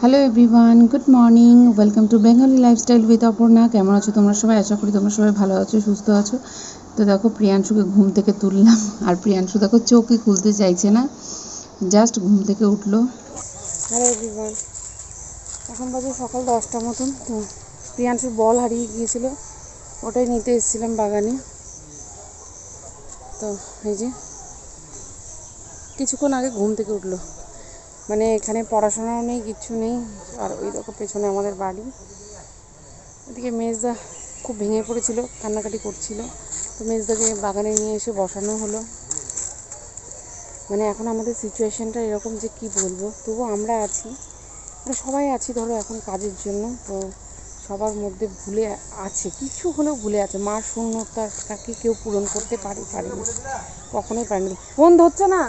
Hello everyone good morning welcome to Bengali lifestyle with Aparna কেমন আছো তোমরা সবাই? আশা করি তোমরা সবাই ভালো আছো, সুস্থ আছো। তো দেখো, প্রিয়াংশুকে ঘুম থেকে তুললাম। আর প্রিয়াংশু দেখো, চোখই খুলতে চাইছে না। জাস্ট ঘুম থেকে উঠল। হ্যালো এভরিওয়ান এখন বাজে সকাল দশটা মতন। তো প্রিয়াংশুর বল হারিয়ে গিয়েছিল। ওটাই নিতে এসেছিলাম বাগানে। তো এই যে, কিছুক্ষণ আগে ঘুম থেকে উঠল। মানে এখানে পড়াশোনাও নেই কিচ্ছু নেই, আর ওই দেখো পেছনে আমাদের বাড়ি। এদিকে মেজদা খুব ভেঙে পড়েছিল, কান্নাকাটি করছিল। তো মেজদাকে বাগানে নিয়ে এসে বসানো হলো। মানে এখন আমাদের সিচুয়েশানটা এরকম যে কি বলব? তবু আমরা আছি। মানে সবাই আছি ধরো এখন কাজের জন্য, তো সবার মধ্যে ভুলে আছে, কিছু হলেও ভুলে আছে। মার শূন্যতাটাকে কেউ পূরণ করতে পারে পারেনি। কখনোই পারেনি। ফোন ধরছে না!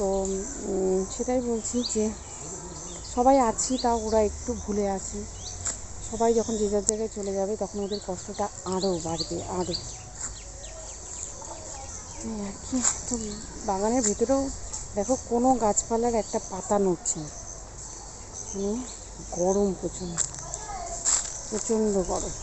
তো সেটাই বলছি যে সবাই আছি তাও ওরা একটু ভুলে আছে। সবাই যখন যে যার জায়গায় চলে যাবে, তখন ওদের কষ্টটা আরও বাড়বে, আরও। আর কি, তো বাগানের ভেতরেও দেখো কোনো গাছপালার একটা পাতা নড়ছে মানে গরম প্রচণ্ড। প্রচণ্ড গরম।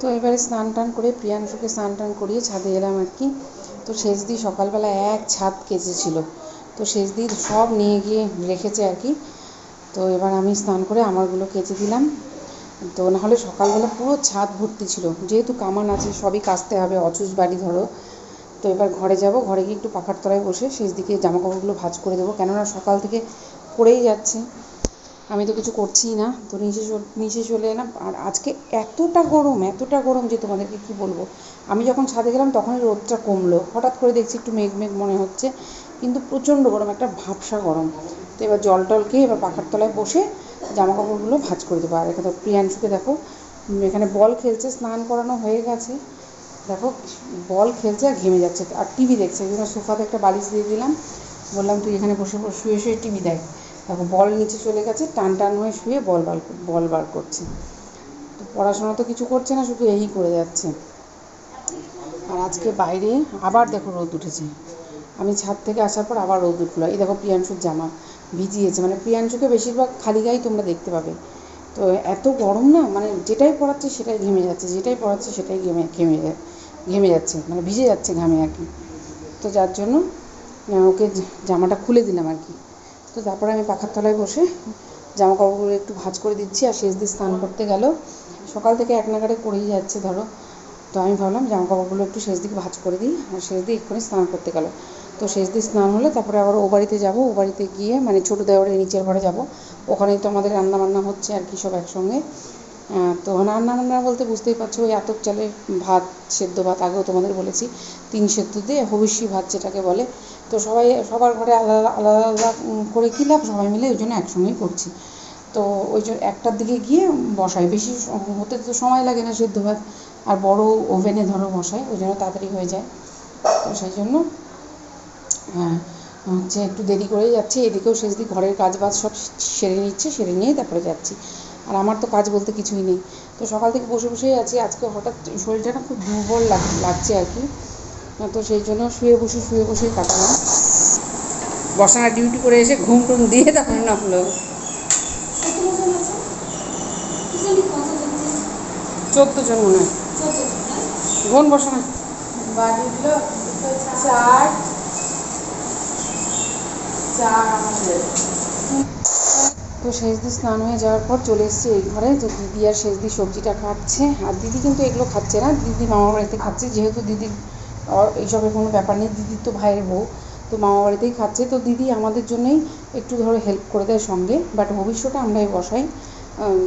তো এবারে স্নান টান করে প্রিয়াংশুকে স্নান টান করিয়ে ছাদে এলাম আর কি। তো শেষ দিয়ে সকালবেলা এক ছাদ কেচেছিল। তো শেষ দিয়ে সব নিয়ে গিয়ে রেখেছে আর কি। তো এবার আমি স্নান করে আমারগুলো কেচে দিলাম। তো নাহলে সকালবেলা পুরো ছাদ ভর্তি ছিল। যেহেতু কামান আছে, সবই কাচতে হবে, অচুস বাড়ি ধরো। তো এবার ঘরে যাব, ঘরে গিয়ে একটু পাখার তলায় বসে শেষ দিকে জামা কাপড়গুলো ভাঁজ করে দেবো। কেননা সকাল থেকে পড়েই যাচ্ছে। আমি তো কিছু করছিই না। তো নিচে নিচে চলে এলাম। আর আজকে এতটা গরম এতটা গরম যে তোমাদেরকে কি বলব? আমি যখন ছাদে গেলাম, তখনই রোদটা কমলো। হঠাৎ করে দেখছি একটু মেঘ মেঘ মনে হচ্ছে, কিন্তু প্রচণ্ড গরম, একটা ভাবসা গরম। তো এবার জল টল খেয়ে এবার পাখার তলায় বসে জামা কাপড়গুলো ভাঁজ করে দেবো। আর এখানে প্রিয়াংশুকে দেখো এখানে বল খেলছে, স্নান করানো হয়ে গেছে। দেখো, বল খেলছে আর ঘেমে যাচ্ছে। আর টিভি দেখছে। সোফাতে একটা বালিশ দিয়ে দিলাম। বললাম, তুই এখানে বসে, শুয়ে শুয়ে টিভি দেখ। দেখো বল নিচে চলে গেছে, টান টান হয়ে শুয়ে বল বার বল বার করছে। তো পড়াশোনা তো কিছু করছে না, শুধু এই করে যাচ্ছে। আর আজকে বাইরে আবার দেখো রোদ উঠেছে। আমি ছাদ থেকে আসার পর আবার রোদ উঠল। এই দেখো প্রিয়াংশুর জামা ভিজিয়েছে। মানে প্রিয়াংশুকে বেশিরভাগ খালি গায়ে তোমরা দেখতে পাবে। তো এত গরম না মানে যেটাই পড়াচ্ছে সেটাই ঘেমে যাচ্ছে, যেটাই পড়াচ্ছে সেটাই ঘেমে ঘেমে ঘেমে যাচ্ছে মানে ভিজে যাচ্ছে ঘামে আর কি। তো যার জন্য ওকে জামাটা খুলে দিলাম আর কি। তো তারপরে আমি পাখার তলায় বসে জামা কাপড়গুলো একটু ভাঁজ করে দিচ্ছি আর শেষ দিয়ে স্নান করতে গেল। সকাল থেকে এক নাগারে করেই যাচ্ছে ধরো। তো আমি ভাবলাম জামা কাপড়গুলো একটু শেষ দিকে ভাঁজ করে দিই আর শেষ দিয়ে এক্ষুনি স্নান করতে গেল। তো শেষ দিয়ে স্নান হলে তারপরে আবার ও বাড়িতে যাব। ও বাড়িতে গিয়ে মানে ছোটো দেওয়ারের নিচের ঘরে যাব। ওখানেই তো আমাদের রান্না বান্না হচ্ছে আর কি সব একসঙ্গে। তো রান্না বান্না বলতে বুঝতেই পারছ, ওই আতপ চালের ভাত, সেদ্ধ ভাত, আগেও তোমাদের বলেছি, তিন সেদ্ধ দিয়ে হবিষ্যি ভাত যেটাকে বলে। তো সবাই, সবার ঘরে আলাদা আলাদা আলাদা করে কী লাভ? সবাই মিলে ওই জন্য একসঙ্গেই করছি। তো ওই জন্য একটার দিকে গিয়ে বসাই। বেশি হতে তো সময় লাগে না সেদ্ধ ভাত, আর বড় ওভেনে ধরো বসাই, ওই জন্য তাড়াতাড়ি হয়ে যায়। তো সেই জন্য হ্যাঁ হচ্ছে একটু দেরি করেই যাচ্ছি। এদিকেও শেষ দিক ঘরের কাজ বাজ সব সেরে নিচ্ছে, সেরে নিয়েই তারপরে যাচ্ছি। আর আমার তো কাজ বলতে কিছুই নেই। তো সকাল থেকে বসে বসেই আছি। আজকে হঠাৎ শরীরটা না খুব দুর্বল লাগ, লাগছে আর কি। তো সেই জন্য শুয়ে বসে, শুয়ে বসেই কাটালাম। বসানোর ডিউটি করে এসে ঘুম টুম দিয়ে তারপরে নামলো। চোদ্দ জন মনে হয়। বোন বসো না বাড়িগুলো চার চার তো শেষদি স্নান হয়ে যাওয়ার পর চলে এসেছি এই ঘরে। তো দিদি আর শেষদি সবজিটা খাচ্ছে। আর দিদি কিন্তু এগুলো খাচ্ছে না। দিদি মামা বাড়িতে খাচ্ছে। যেহেতু দিদি এইসবের কোনো ব্যাপার নেই। দিদির তো ভাইয়ের বউ। তো মামা বাড়িতেই খাচ্ছে। তো দিদি আমাদের জন্যই একটু ধরো হেল্প করে দেয় সঙ্গে। বাট ভবিষ্যতে আমরাই বসাই।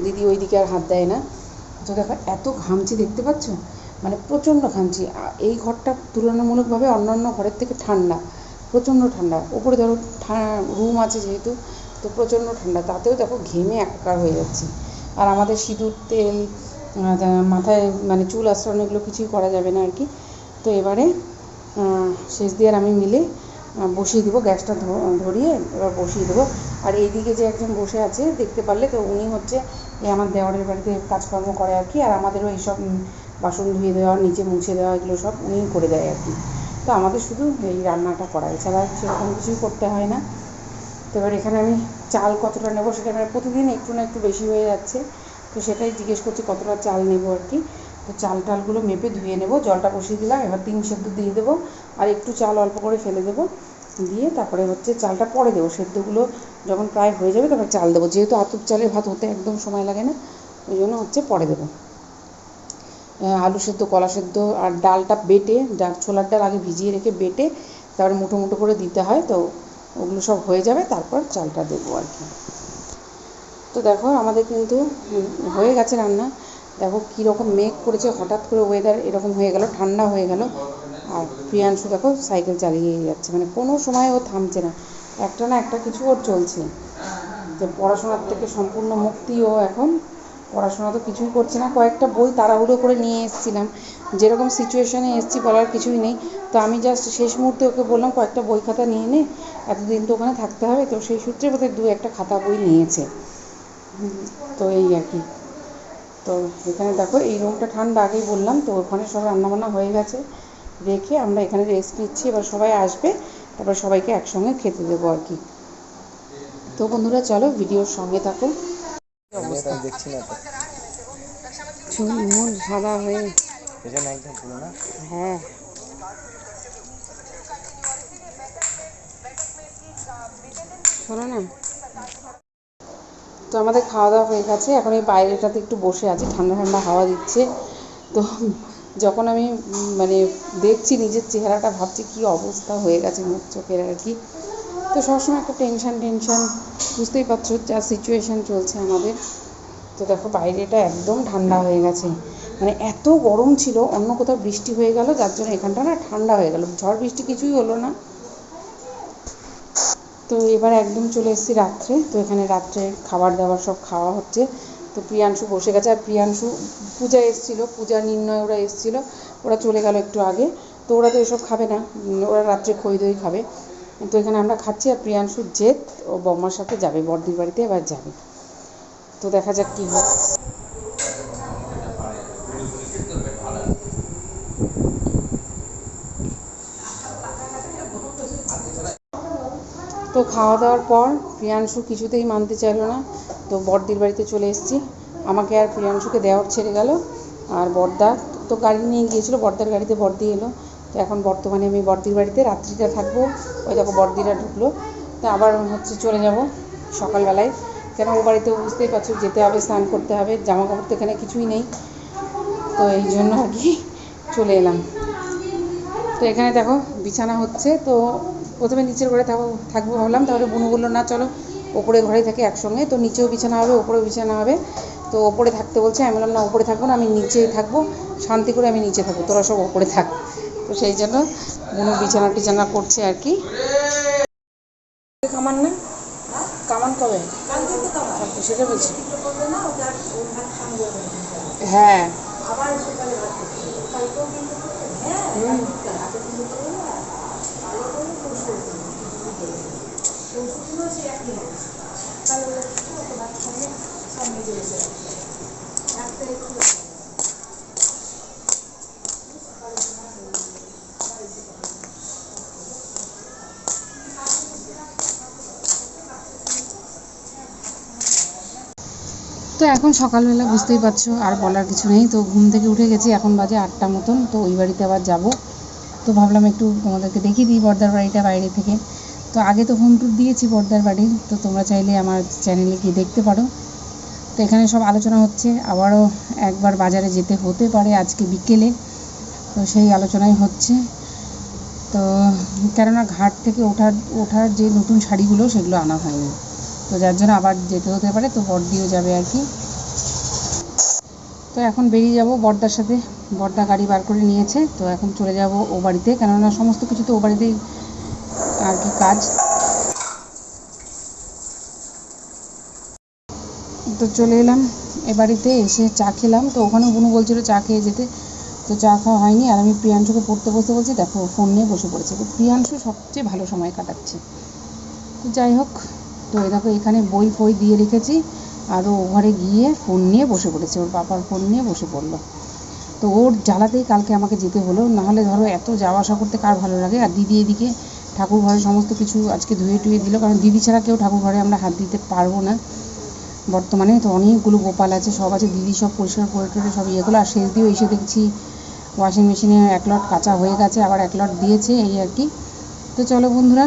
দিদি ওই দিকে আর হাত দেয় না। তো দেখো, এত ঘামছি দেখতে পাচ্ছ? মানে প্রচণ্ড ঘামছি এই ঘরটা তুলনামূলকভাবে অন্যান্য ঘরের থেকে ঠান্ডা। প্রচণ্ড ঠান্ডা। ওপরে ধরো রুম আছে যেহেতু। তো প্রচণ্ড ঠান্ডা, তাতেও দেখো ঘেমে একাকার হয়ে যাচ্ছি। আর আমাদের সিঁদুর, তেল মাথায় মানে চুল আশ্রয় এগুলো কিছুই করা যাবে না আর কি তো এবারে শেষ দিয়ে আর আমি মিলে বসিয়ে দেবো, গ্যাসটা ধরিয়ে এবার বসিয়ে দেবো। আর এইদিকে যে একজন বসে আছে, দেখতে পারলে তো উনি হচ্ছে এই আমার দেওয়ারের বাড়িতে কাজকর্ম করে আর কি, আর আমাদেরও এইসব বাসন ধুয়ে দেওয়া, নিচে মুছে দেওয়া, এগুলো সব উনিই করে দেয় আর কি। তো আমাদের শুধু এই রান্নাটা করা এছাড়া সেরকম কিছুই করতে হয় না। তো এবার এখানে আমি চাল কতটা নেব সেটা মানে প্রতিদিন একটু না একটু বেশি হয়ে যাচ্ছে। তো সেটাই জিজ্ঞেস করছি কতটা চাল নেব আর কি। তো চাল টালগুলো মেপে ধুয়ে নেব, জলটা বসিয়ে দিলাম, এবার তিন সেদ্ধ দিয়ে দেবো। আর একটু চাল অল্প করে ফেলে দেবো। দিয়ে তারপরে হচ্ছে চালটা পরে দেবো। সেদ্ধগুলো যখন প্রায় হয়ে যাবে তারপর চাল দেবো। যেহেতু আতপ চালের ভাত হতে একদম সময় লাগে না, ওই জন্য হচ্ছে পরে দেবো। আলু সেদ্ধ, কলা সেদ্ধ আর ডালটা বেটে, ডাল ছোলার ডাল আগে ভিজিয়ে রেখে বেটে তারপরে মুঠো মুঠো করে দিতে হয়। তো ওগুলো সব হয়ে যাবে, তারপর চালটা দেবো আর কি। তো দেখো আমাদের কিন্তু হয়ে গেছে রান্না। দেখো কীরকম মেঘ করেছে, হঠাৎ করে ওয়েদার এরকম হয়ে গেল, ঠান্ডা হয়ে গেল। আর প্রিয়াংশু দেখো সাইকেল চালিয়ে যাচ্ছে মানে কোনো সময় ও থামছে না। একটা না একটা কিছু ওর চলছে। যে পড়াশোনার থেকে সম্পূর্ণ মুক্তি ও এখন পড়াশোনা তো কিছুই করছে না। কয়েকটা বই তাড়াহুড়ো করে নিয়ে এসেছিলাম। যেরকম সিচুয়েশনে এসেছি বলার কিছুই নেই। তো আমি জাস্ট শেষ মুহূর্তে ওকে বললাম, কয়েকটা বই খাতা নিয়ে নে। এতদিন তো ওখানে থাকতে হবে। তো সেই সূত্রে বোধহয় দু একটা খাতা বই নিয়েছে। তো এই আর কি। তো এখানে দেখো, এই রুমটা ঠান্ডা আগেই বললাম। তো ওখানে সব রান্নাবান্না হয়ে গেছে। রেখে আমরা এখানে রেস্ট নিচ্ছি। এবার সবাই আসবে। তারপর সবাইকে একসঙ্গে খেতে দেবো আর কি। তো বন্ধুরা, চলো ভিডিওর সঙ্গে থাকো দেখছি না তো। চুল মুল সাদা হয়ে একদম পুরো না? হ্যাঁ। শোনো না। তো আমাদের খাওয়া দাওয়া হয়ে গেছে। এখন এই বাইরেটাতে একটু বসে আছি। ঠান্ডা ঠান্ডা হাওয়া দিচ্ছে। তো যখন আমি মানে দেখছি নিজের চেহারাটা ভাবছি কি অবস্থা হয়ে গেছে মুখ চোখের আর কি। তো সবসময় একটা টেনশন টেনশন বুঝতেই পারছ যা সিচুয়েশান চলছে আমাদের। তো দেখো বাইরেটা একদম ঠান্ডা হয়ে গেছে। মানে এত গরম ছিল, অন্য কোথাও বৃষ্টি হয়ে গেল, যার জন্য এখানটা না ঠান্ডা হয়ে গেল। ঝড় বৃষ্টি কিছুই হলো না। তো এবার একদম চলে এসেছি রাত্রে। তো এখানে রাত্রে খাবার দাবার সব খাওয়া হচ্ছে। তো প্রিয়াংশু বসে গেছে, আর প্রিয়াংশু পূজা এসেছিল, পূজা নির্ণয় ওরা এসেছিল। ওরা চলে গেল একটু আগে। তো ওরা তো এসব খাবে না ওরা রাত্রে খই দই খাবে। তো এখানে আমরা খাচ্ছি, আর প্রিয়াংশু জেদ, ও বম্মার সাথে যাবে বর্দির বাড়িতে এবার যাবে। তো দেখা যাক কী হয়। তো খাওয়া দাওয়ার পর প্রিয়াংশু কিছুতেই মানতে চাইলো না। তো বড়দির বাড়িতে চলে এসেছি। আমাকে আর প্রিয়াংশুকে দেওয়ার ছেড়ে গেল। আর বড়দা তো গাড়ি নিয়ে গিয়েছিল বড়দার গাড়িতে বড়দি এলো। তো এখন বর্তমানে আমি বড়দির বাড়িতে রাত্রিটা থাকব। ওই দেখো বড়দিরা ঢুকলো। তো আবার হচ্ছে চলে যাব সকালবেলায়। কেন ও বাড়িতে বুঝতেই পারছ, যেতে হবে, স্নান করতে হবে জামা কাপড় তো এখানে কিছুই নেই। তো এই জন্য আর কি চলে এলাম। তো এখানে দেখো, বিছানা হচ্ছে, তো প্রথমে নিচের ঘরে থাকব থাকব ভাবলাম, তারপরে বুনু বলল, না, চলো ওপরে ঘরে থাকে একসঙ্গে। তো নিচেও বিছানা হবে, ওপরেও বিছানা হবে। তো ওপরে থাকতে বলছে, আমি বললাম, না, ওপরে থাকব না, আমি নিচেই থাকব। শান্তি করে আমি নিচে থাকব, তোরা সব ওপরে থাক। তো সেই জন্য বুনু বিছানা টিছানা করছে আর কি। কামান কবে? সেটা বলছি। হ্যাঁ। একটা তো এখন সকালবেলা বুঝতেই পারছ, আর বলার কিছু নেই। তো ঘুম থেকে উঠে গেছি, এখন বাজে আটটা মতন। তো ওই বাড়িতে আবার যাব। তো ভাবলাম একটু তোমাদেরকে দেখিয়ে দিই বর্দার বাড়িটা বাইরে থেকে। তো আগে তো হোম ট্যুর দিয়েছি বর্দার বাড়ির তো তোমরা চাইলে আমার চ্যানেলে গিয়ে দেখতে পারো। তো এখানে সব আলোচনা হচ্ছে। আবারও একবার বাজারে যেতে হতে পারে আজকে বিকেলে। তো সেই আলোচনাই হচ্ছে। তো কেননা ঘাট থেকে ওঠার ওঠার যে নতুন শাড়িগুলো, সেগুলো আনা হয়নি। তো যার জন্য আবার যেতে হতে পারে, তো বর্দিও যাবে আর কি। তো এখন বেরিয়ে যাব বর্দার সাথে। বর্দা গাড়ি বার করে নিয়েছে, তো এখন চলে যাব ও বাড়িতে। কেননা সমস্ত কিছু তো ও বাড়িতেই আর কি কাজ। তো চলে এলাম এ বাড়িতে, এসে চা খেলাম। তো ওখানে বুনু বলছিল চা খেয়ে যেতে। তো চা খাওয়া হয়নি। আর আমি প্রিয়াংশুকে পড়তে বসতে বলছি, দেখো ফোন নিয়ে বসে পড়েছে। তো প্রিয়াংশু সবচেয়ে ভালো সময় কাটাচ্ছে। তো যাই হোক তো এই দেখো, এখানে বই ফই দিয়ে রেখেছি। আর ও ঘরে গিয়ে ফোন নিয়ে বসে পড়েছে। ওর পাপার ফোন নিয়ে বসে পড়ল। তো ওর জ্বালাতেই কালকে আমাকে যেতে হলো। নাহলে ধরো, এত যাওয়া আসা করতে কার ভালো লাগে? আর দিদি এদিকে ঠাকুর ঘরে সমস্ত কিছু আজকে ধুয়ে টুয়ে দিল। কারণ দিদি ছাড়া কেউ ঠাকুর ঘরে আমরা হাত দিতে পারব না। বর্তমানে তো অনেকগুলো গোপাল আছে, সব আছে। দিদি সব পরিষ্কার করে টরে সব ইয়েগুলো আর শেষ দিয়েও এসে দেখছি ওয়াশিং মেশিনে এক লট কাঁচা হয়ে গেছে, আবার এক লট দিয়েছে, এই আর কি। তো চলো বন্ধুরা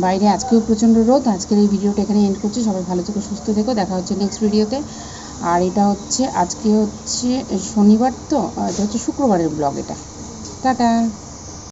বাইরে আজকেও প্রচণ্ড রোদ। আজকের এই ভিডিওটা এখানে এন্ড করছি। সবাই ভালো থেকো, সুস্থ থেকো। দেখা হচ্ছে নেক্সট ভিডিওতে আর এটা হচ্ছে, আজকে হচ্ছে শনিবার তো এটা হচ্ছে শুক্রবারের ব্লগ এটা। টাটা!